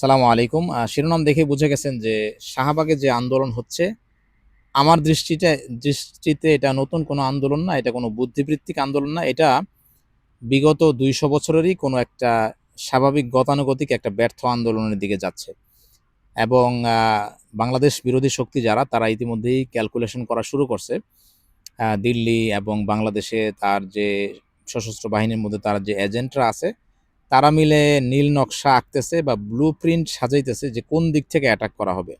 সালামু আলাইকুম। শিরোনাম দেখে বুঝে গেছেন যে শাহবাগে যে আন্দোলন হচ্ছে, আমার দৃষ্টিতে দৃষ্টিতে এটা নতুন কোনো আন্দোলন না, এটা কোনো বুদ্ধিবৃত্তিক আন্দোলন না, এটা বিগত দুইশো বছরেরই কোনো একটা স্বাভাবিক গতানুগতিক একটা ব্যর্থ আন্দোলনের দিকে যাচ্ছে। এবং বাংলাদেশ বিরোধী শক্তি যারা, তারা ইতিমধ্যেই ক্যালকুলেশন করা শুরু করছে। দিল্লি এবং বাংলাদেশে তার যে সশস্ত্র বাহিনীর মধ্যে তার যে এজেন্টরা আছে তারা মিলে নীল নকশা আঁকতেছে বা ব্লু প্রিন্ট সাজাইতেছে যে কোন দিক থেকে অ্যাটাক করা হবে।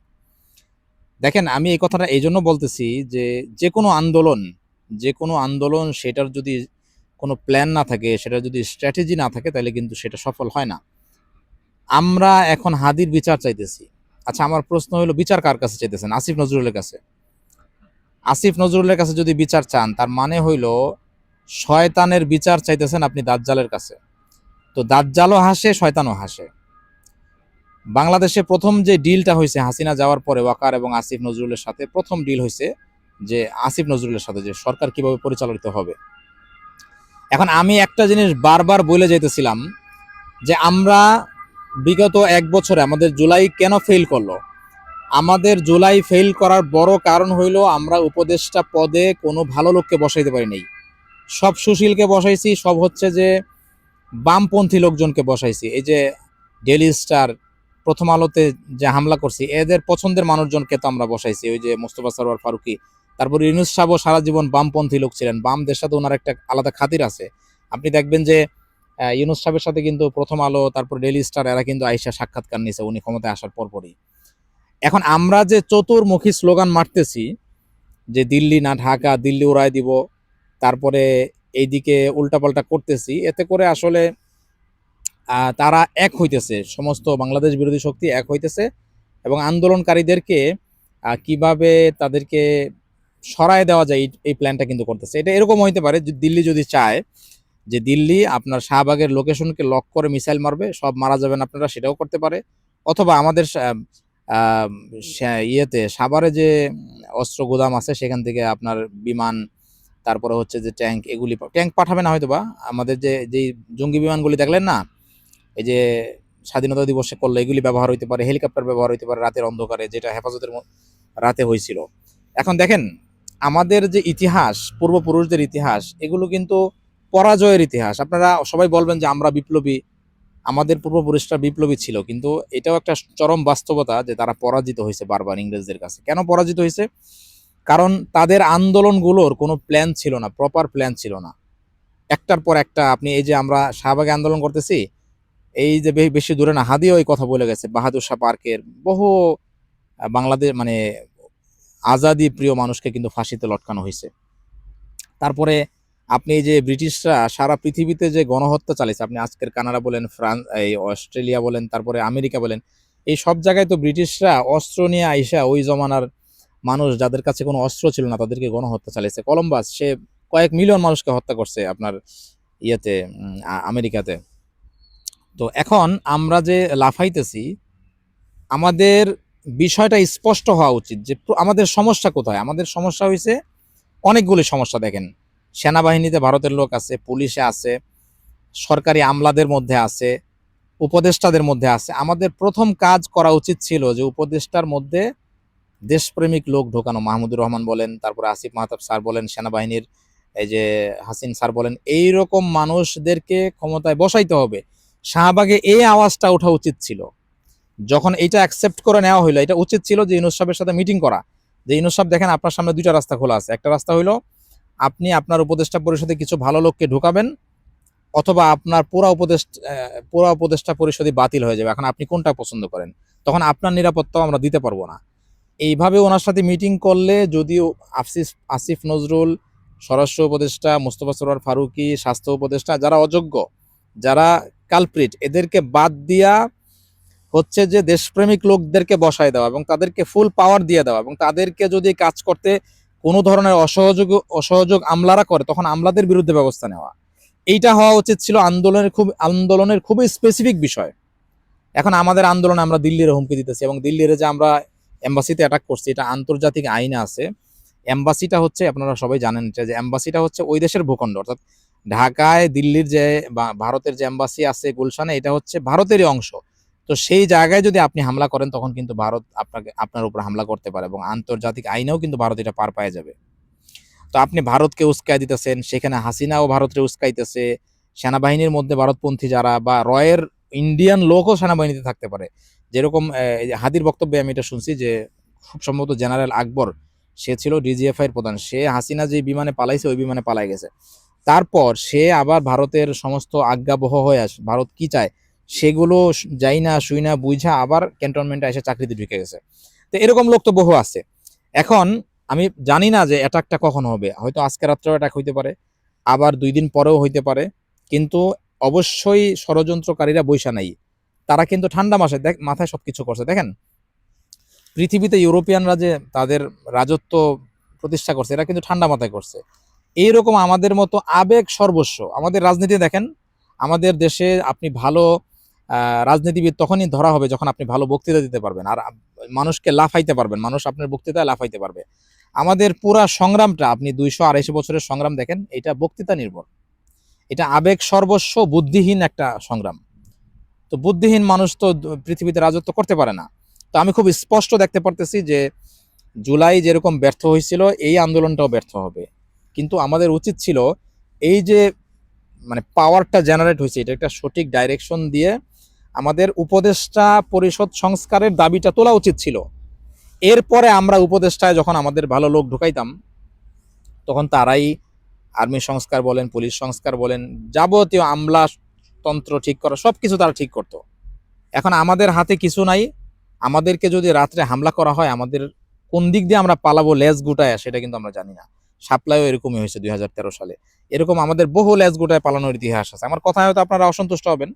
দেখেন, আমি এই কথাটা এই জন্য বলতেছি যে যে কোনো আন্দোলন, যে কোনো আন্দোলন সেটার যদি কোনো প্ল্যান না থাকে, সেটার যদি স্ট্র্যাটেজি না থাকে, তাহলে কিন্তু সেটা সফল হয় না। আমরা এখন হাদির বিচার চাইতেছি। আচ্ছা আমার প্রশ্ন হলো, বিচার কার কাছে চাইতেছেন? আসিফ নজরুলের কাছে। আসিফ নজরুলের কাছে যদি বিচার চান, তার মানে হইল, শয়তানের বিচার চাইতেছেন আপনি দাজ্জালের কাছে। তো দাজ্জালও হাসে, শয়তানও হাসে। বাংলাদেশে প্রথম যে ডিলটা হয়েছে হাসিনা যাওয়ার পরে ওয়াকার এবং আসিফ নজরুলের সাথে, প্রথম ডিল হয়েছে যে আসিফ নজরুলের সাথে যে সরকার কীভাবে পরিচালিত হবে। এখন আমি একটা জিনিস বারবার বলে যেতেছিলাম যে আমরা বিগত এক বছরে আমাদের জুলাই কেন ফেল করল? আমাদের জুলাই ফেল করার বড় কারণ হইল আমরা উপদেষ্টা পদে কোনো ভালো লোককে বসাইতে পারি নাই সব সুশীলকে বসাইছি, সব হচ্ছে যে বামপন্থী লোকজনকে বসাইছি। এই যে ডেলি স্টার, প্রথম আলোতে যে হামলা করছি, এদের পছন্দের মানুষজনকে তো আমরা বসাইছি। ওই যে মোস্তফা সরোয়ার ফারুকি, তারপর ইউনুস সাহেবও সারা জীবন বামপন্থী লোক ছিলেন। বামদের সাথে ওনার একটা আলাদা খাতির আছে। আপনি দেখবেন যে ইউনুস সাহেবের সাথে কিন্তু প্রথম আলো, তারপর ডেলি স্টার, এরা কিন্তু আইসা সাক্ষাৎকার নিয়েছে, উনি ক্ষমতায় আসার পরপরই। এখন আমরা যে চতুর্মুখী স্লোগান মারতেছি, যে দিল্লি না ঢাকা, দিল্লি উড়ায় দিব, তারপরে এইদিকে উল্টাপাল্টা করতেছি। এতে করে আসলে তারা এক হইতেছে। সমস্ত বাংলাদেশ বিরোধী শক্তি এক হইতেছে এবং আন্দোলনকারীদেরকে কীভাবে তাদেরকে সরায় দেওয়া যায় এই- প্ল্যানটা কিন্তু করতেছে। এটা এরকম হইতে পারে যে দিল্লি যদি চায় যে দিল্লি আপনার শাহবাগের লোকেশনকে লক করে মিসাইল মারবে, সব মারা যাবেন আপনারা, সেটাও করতে পারে। অথবা আমাদের ইয়েতে, সাভারে যে অস্ত্র গোদাম আছে, সেখান থেকে আপনার বিমান তারপরে হচ্ছে যে ট্যাঙ্ক এগুলি ট্যাঙ্ক পাঠাবে না হয়তো বা আমাদের যে, যেই জঙ্গি বিমানগুলি দেখলেন না, এই যে স্বাধীনতা দিবসে করলে এগুলি ব্যবহার হইতে পারে, হেলিকপ্টার ব্যবহার হইতে পারে রাতের অন্ধকারে, যেটা হেফাজতের রাতে হয়েছিল এখন দেখেন, আমাদের যে ইতিহাস, পূর্বপুরুষদের ইতিহাস, এগুলো কিন্তু পরাজয়ের ইতিহাস। আপনারা সবাই বলবেন যে আমরা বিপ্লবী, আমাদের পূর্বপুরুষরা বিপ্লবী ছিল, কিন্তু এটাও একটা চরম বাস্তবতা যে তারা পরাজিত হয়েছে বারবার ইংরেজদের কাছে। কেন পরাজিত হয়েছে? কারণ তাদের আন্দোলনগুলোর কোনো প্ল্যান ছিল না প্রপার প্ল্যান ছিল না। একটার পর একটা আপনি এই যে আমরা শাহবাগে আন্দোলন করতেছি, এই যে বেশি দূরে না, হাদিও এই কথা বলে গেছে, বাহাদুর শাহ পার্কের বহু বাংলাদেশ মানে আজাদি প্রিয় মানুষকে কিন্তু ফাঁসিতে লটকানো হয়েছে। তারপরে আপনি যে ব্রিটিশরা সারা পৃথিবীতে যে গণহত্যা চালিয়েছে, আপনি আজকের কানাডা বলেন ফ্রান্স এই অস্ট্রেলিয়া বলেন, তারপরে আমেরিকা বলেন, এই সব জায়গায় তো ব্রিটিশরা অস্ত্র নিয়ে আইসা ওই জমানার মানুষ যাদের কাছে কোনো অস্ত্র ছিল না তাদেরকে গণহত্যা চালিয়েছে। কলম্বাস, সে কয়েক মিলিয়ন মানুষকে হত্যা করছে আপনার ইয়েতে আমেরিকাতে। তো এখন আমরা যে লাফাইতেছি, আমাদের বিষয়টা স্পষ্ট হওয়া উচিত যে আমাদের সমস্যা কোথায়? আমাদের সমস্যা হয়েছে অনেকগুলি সমস্যা দেখেন। সেনাবাহিনীতে ভারতের লোক আছে, পুলিশে আছে, সরকারি আমলাদের মধ্যে আছে, উপদেষ্টাদের মধ্যে আছে। আমাদের প্রথম কাজ করা উচিত ছিল যে উপদেষ্টার মধ্যে দেশপ্রেমিক লোক ঢোকানো। মাহমুদুর রহমান বলেন, তারপরে আসিফ মাহতাব স্যার বলেন, সেনাবাহিনীর এই যে হাসিন স্যার বলেন এই রকম মানুষদেরকে ক্ষমতায় বসাইতে হবে। শাহবাগে এই আওয়াজটা ওঠা উচিত ছিল। যখন এটা অ্যাকসেপ্ট করে নেওয়া হইল, এটা উচিত ছিল যে ইনুস সাহেবের সাথে মিটিং করা। যে ইনুস সাহেব, দেখেন আপনার সামনে দুইটা রাস্তা খোলা আছে। একটা রাস্তা হইল, আপনি আপনার উপদেষ্টা পরিষদে কিছু ভালো লোককে ঢোকাবেন, অথবা আপনার পুরা উপদেষ্টা পুরা উপদেষ্টা পরিষদই বাতিল হয়ে যাবে। এখন আপনি কোনটা পছন্দ করেন? তখন আপনার নিরাপত্তাও আমরা দিতে পারব না। এইভাবে ওনার সাথে মিটিং করলে যদিও আসিফ আসিফ নজরুল, স্বরাষ্ট্র উপদেষ্টা, মুস্তফা সরোয়ার ফারুকি, স্বাস্থ্য উপদেষ্টা, যারা অযোগ্য, যারা কালপ্রিট এদেরকে বাদ দিয়া হচ্ছে যে দেশপ্রেমিক লোকদেরকে বসায় দেওয়া এবং তাদেরকে ফুল পাওয়ার দিয়ে দেওয়া এবং তাদেরকে যদি কাজ করতে কোনো ধরনের অসহযোগ অসহযোগ আমলারা করে, তখন আমলাদের বিরুদ্ধে ব্যবস্থা নেওয়া। এইটা হওয়া উচিত ছিল আন্দোলনের খুব, আন্দোলনের খুবই স্পেসিফিক বিষয়। এখন আমাদের আন্দোলনে আমরা দিল্লির হুমকি দিতেছি এবং দিল্লির যে আমরা এম্বাসিতে অ্যাটাক করছি, এটা আন্তর্জাতিক আইনে আছে। এম্বাসিটা হচ্ছে, আপনারা সবাই জানেন যে এম্বাসিটা হচ্ছে ওই দেশের ভূখণ্ড, অর্থাৎ ঢাকায়, দিল্লির যে ভারতের যে এম্বাসি আছে, গুলশানে, এটা হচ্ছে ভারতেরই অংশ। তো সেই জায়গায় যদি আপনি হামলা করেন, তখন কিন্তু ভারত আপনাকে, আপনার উপর হামলা করতে পারে এবং আন্তর্জাতিক আইনেও কিন্তু ভারত এটা পার পায়ে যাবে। তো আপনি ভারতকে উস্কাই দিতেছেন, সেখানে হাসিনাও ভারতকে উস্কাইতেছে। সেনাবাহিনীর মধ্যে ভারতপন্থী যারা, বা রয়ের ইন্ডিয়ান লোকও সেনাবাহিনীতে থাকতে পারে। যেরকম হাদির বক্তব্যে আমি এটা শুনছি যে খুব সম্ভবত জেনারেল আকবর, সে ছিল ডিজিএফআই এর প্রধান। সে হাসিনা যে বিমানে পালাইছে, ওই বিমানে পালাই গেছে। তারপর সে আবার ভারতের সমস্ত আজ্ঞাবহ হয়ে আস ভারত কি চায়? সেগুলো যাই না, শুই না, বুঝা আবার ক্যান্টনমেন্টে এসে চাকরিতে ঢুকে গেছে। তো এরকম লোক তো বহু আছে এখন আমি জানি না যে অ্যাটাকটা কখন হবে। হয়তো আজকে রাত্রেও অ্যাটাক হইতে পারে, আবার দুই দিন পরেও হইতে পারে। কিন্তু অবশ্যই ষড়যন্ত্রকারীরা বৈশা নাই। তারা কিন্তু ঠান্ডা মাসে দেখ, মাথায় সবকিছু করছে। দেখেন, পৃথিবীতে ইউরোপিয়ানরা যে তাদের রাজত্ব প্রতিষ্ঠা করছে, এরা কিন্তু ঠান্ডা মাথায় করছে। এইরকম আমাদের মতো আবেগ সর্বস্ব। আমাদের রাজনীতি দেখেন, আমাদের দেশে আপনি ভালো রাজনীতিবিদ তখনই ধরা হবে যখন আপনি ভালো বক্তৃতা দিতে পারবেন। আর মানুষকে লাফাইতে পারবেন, মানুষ আপনার বক্তৃতায় লাফাইতে পারবে। আমাদের পুরা সংগ্রামটা, আপনি দুইশো আড়াইশো বছরের সংগ্রাম দেখেন, এটা বক্তৃতা নির্ভর। এটা আবেগ সর্বস্ব, বুদ্ধিহীন একটা সংগ্রাম। তো বুদ্ধিহীন মানুষ তো পৃথিবীতে রাজত্ব করতে পারে না। তো আমি খুব স্পষ্ট দেখতে পারতেছি যে জুলাই যেরকম ব্যর্থ হয়েছিল, এই আন্দোলনটাও ব্যর্থ হবে। কিন্তু আমাদের উচিত ছিল এই যে মানে পাওয়ারটা জেনারেট হয়েছে, এটা একটা সঠিক ডাইরেকশন দিয়ে আমাদের উপদেষ্টা পরিষদ সংস্কারের দাবিটা তোলা উচিত ছিল। এরপরে আমরা উপদেষ্টায় যখন আমাদের ভালো লোক ঢুকাইতাম, তখন তারাই আর্মি সংস্কার বলেন, পুলিশ সংস্কার বলেন, যাবতীয় আমলা তন্ত্র ঠিক করা সব কিছু তারা ঠিক করতো। এখন আমাদের হাতে কিছু নাই, আমাদেরকে যদি রাত্রে হামলা করা হয়, আমাদের কোন দিক দিয়ে আমরা পালাবো, লেজ গুটায়, সেটা কিন্তু আমরা জানি না। সাপ্লাইও এরকমই হয়েছে দুই হাজার তেরো সালে। এরকম আমাদের বহু লেজ গুটায় পালানোর ইতিহাস আছে। আমার কথা হয়তো আপনারা অসন্তুষ্ট হবেন,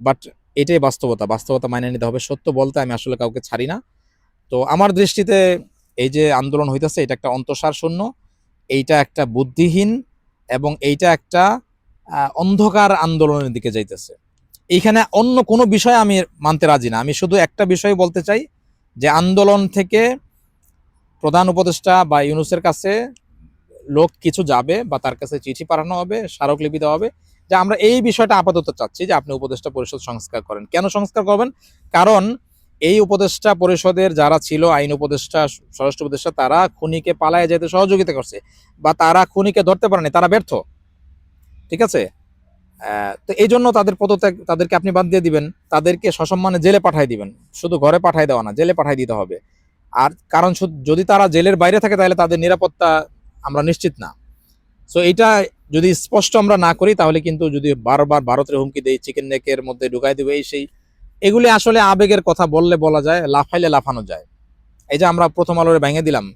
বাট এটাই বাস্তবতা। বাস্তবতা মাইনে নিতে হবে। সত্য বলতে আমি আসলে কাউকে ছাড়ি না। তো আমার দৃষ্টিতে এই যে আন্দোলন হইতেছে, এটা একটা অন্তঃসার শূন্য এইটা একটা বুদ্ধিহীন এবং এইটা একটা অন্ধকার আন্দোলনের দিকে যাইতেছে। এইখানে অন্য কোনো বিষয় আমি মানতে রাজি না। আমি শুধু একটা বিষয় বলতে চাই যে আন্দোলন থেকে প্রধান উপদেষ্টা বা ইউনুসের কাছে লোক কিছু যাবে বা তার কাছে চিঠি পাঠানো হবে, স্মারকলিপি দেওয়া হবে, যে আমরা এই বিষয়টা আপাতত চাচ্ছি যে আপনি উপদেষ্টা পরিষদ সংস্কার করেন। কেন সংস্কার করবেন? কারণ এই উপদেষ্টা পরিষদের যারা ছিল, আইন উপদেষ্টা, স্বরাষ্ট্র উপদেষ্টা, তারা খুনিকে পালায় যেতে সহযোগিতা করছে বা তারা খুনিকে ধরতে পারেনি, তারা ব্যর্থ। ঠিক আছে? তো এই জন্য তাদের পদত্যাগ, তাদেরকে আপনি বাদ দিয়ে দিবেন, তাদেরকে সসম্মানে জেলে পাঠাই দিবেন। শুধু ঘরে পাঠাই দেওয়া না, জেলে পাঠাই দিতে হবে। আর কারণ যদি তারা জেলের বাইরে থাকে, তাহলে তাদের নিরাপত্তা আমরা নিশ্চিত না। সো এটা যদি স্পষ্ট আমরা না করি, তাহলে কিন্তু যদি বারবার ভারতের হুমকি দেই, চিকেন নেকের মধ্যে ঢুকাই দেবে, এই সেই, এগুলি আসলে আবেগের কথা বললে বলা যায়, লাফাইলে লাফানো যায়। এই যে আমরা প্রথম আলোরে ভেঙে দিলাম,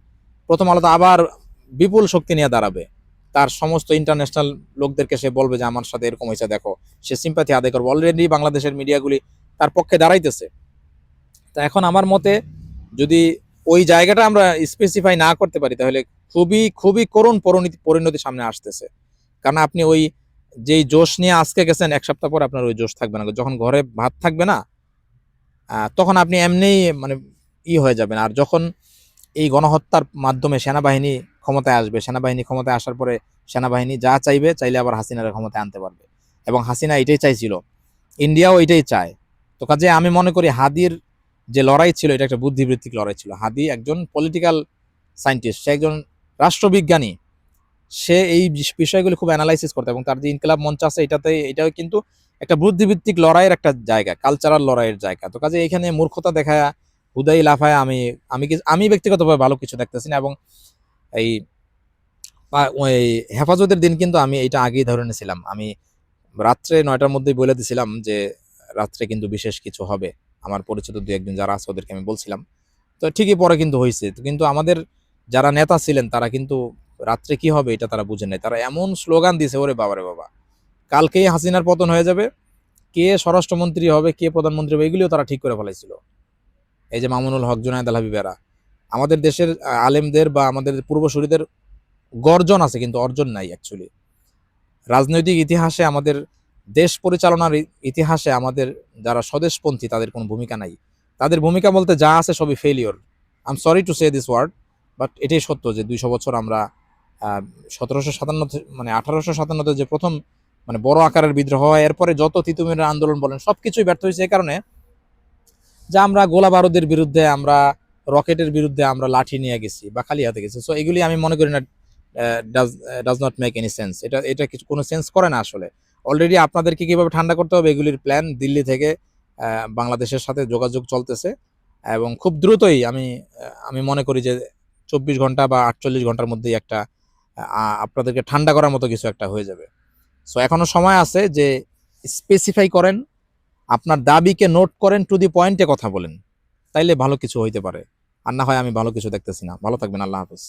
প্রথম আলো তো আবার বিপুল শক্তি নিয়ে দাঁড়াবে। তার সমস্ত ইন্টারন্যাশনাল লোকদেরকে সে বলবে যে, আমার সাথে এরকম হয়েছে, দেখো। সে সিম্পাথি আদায় করবে। অলরেডি বাংলাদেশের মিডিয়াগুলি তার পক্ষে দাঁড়াইতেছে। তা এখন আমার মতে, যদি ওই জায়গাটা আমরা স্পেসিফাই না করতে পারি, তাহলে খুবই খুবই করুণ পরিণতি পরিণতি সামনে আসতেছে। কারণ আপনি ওই যেই জোশ নিয়ে আজকে গেছেন, এক সপ্তাহ পর আপনার ওই জোশ থাকবে না। যখন ঘরে ভাত থাকবে না তখন আপনি এমনিই মানে ই হয়ে যাবেন। আর যখন এই গণহত্যার মাধ্যমে সেনাবাহিনী ক্ষমতায় আসবে, সেনাবাহিনী ক্ষমতায় আসার পরে সেনাবাহিনী যা চাইবে চাইলে আবার হাসিনার ক্ষমতায় আনতে পারবে। এবং হাসিনা এটাই চাইছিল, ইন্ডিয়াও এটাই চায়। তো কাজে আমি মনে করি হাদির যে লড়াই ছিল, এটা একটা বুদ্ধিবৃত্তিক লড়াই ছিল। হাদি একজন পলিটিক্যাল সায়েন্টিস্ট সে একজন রাষ্ট্রবিজ্ঞানী। সে এই বিষ- বিষয়গুলি খুব অ্যানালাইসিস করতে এবং তার যে ইনকিলাব মঞ্চ আছে, এটাতে, এটাও কিন্তু একটা বুদ্ধিভিত্তিক লড়াইয়ের একটা জায়গা কালচারাল লড়াইয়ের জায়গা। তো কাজে এখানে মূর্খতা দেখায়, হুদাই লাফায় আমি আমি আমি ব্যক্তিগতভাবে ভালো কিছু দেখতেছি না এবং এই ওই হেফাজতের দিন কিন্তু আমি এটা আগেই ধরে নিয়েছিলাম। আমি রাত্রে নয়টার মধ্যেই বলে দিছিলাম যে, রাত্রে কিন্তু বিশেষ কিছু হবে। আমার পরিচিত দু একজন যারা আছে ওদেরকে আমি বলছিলাম। তো ঠিকই পরে কিন্তু হয়েছে কিন্তু আমাদের যারা নেতা ছিলেন, তারা কিন্তু রাত্রে কি হবে এটা তারা বুঝে নাই। তারা এমন স্লোগান দিছে, ওরে বাবারে বাবা, কালকেই হাসিনার পতন হয়ে যাবে। কে স্বরাষ্ট্রমন্ত্রী হবে, কে প্রধানমন্ত্রী হবে, এগুলিও তারা ঠিক করে ফেলাইছিল। এই যে মামুনুল হক, জুনায়দ আল হাবিবেরা আমাদের দেশের আলেমদের বা আমাদের পূর্বসূরিদের গর্জন আছে, কিন্তু অর্জন নাই অ্যাকচুয়ালি রাজনৈতিক ইতিহাসে আমাদের দেশ পরিচালনার ইতিহাসে আমাদের যারা স্বদেশপন্থী, তাদের কোনো ভূমিকা নাই। তাদের ভূমিকা বলতে যা আছে সবই failure I am sorry to say this word but এটাই সত্য যে দুইশো বছর আমরা সতেরোশো সাতান্ন মানে আঠারোশো সাতান্নতে যে প্রথম মানে বড় আকারের বিদ্রোহ হয়, এরপরে যত তিতুমিরের আন্দোলন বলেন সব কিছুই ব্যর্থ হয়েছে। এই কারণে যে আমরা গোলা বারুদের বিরুদ্ধে আমরা রকেটের বিরুদ্ধে আমরা লাঠি নিয়ে গেছি বা খালি হাতে গেছি। সো এগুলি আমি মনে করি না does does not make any sense এটা এটা কিছু, কোনো সেন্স করে না আসলে। অলরেডি আপনাদেরকে কীভাবে ঠান্ডা করতে হবে এগুলির প্ল্যান দিল্লি থেকে বাংলাদেশের সাথে যোগাযোগ চলতেছে। এবং খুব দ্রুতই আমি আমি মনে করি যে চব্বিশ ঘণ্টা বা আটচল্লিশ ঘণ্টার মধ্যেই একটা আপনাদেরকে ঠান্ডা করার মতো কিছু একটা হয়ে যাবে। সো এখনও সময় আছে যে স্পেসিফাই করেন, আপনার দাবিকে নোট করেন টু দি পয়েন্টে কথা বলেন। তাইলে ভালো কিছু হইতে পারে। আর না হয় আমি ভালো কিছু দেখতেছি না। ভালো থাকবেন আল্লাহ হাফেজ।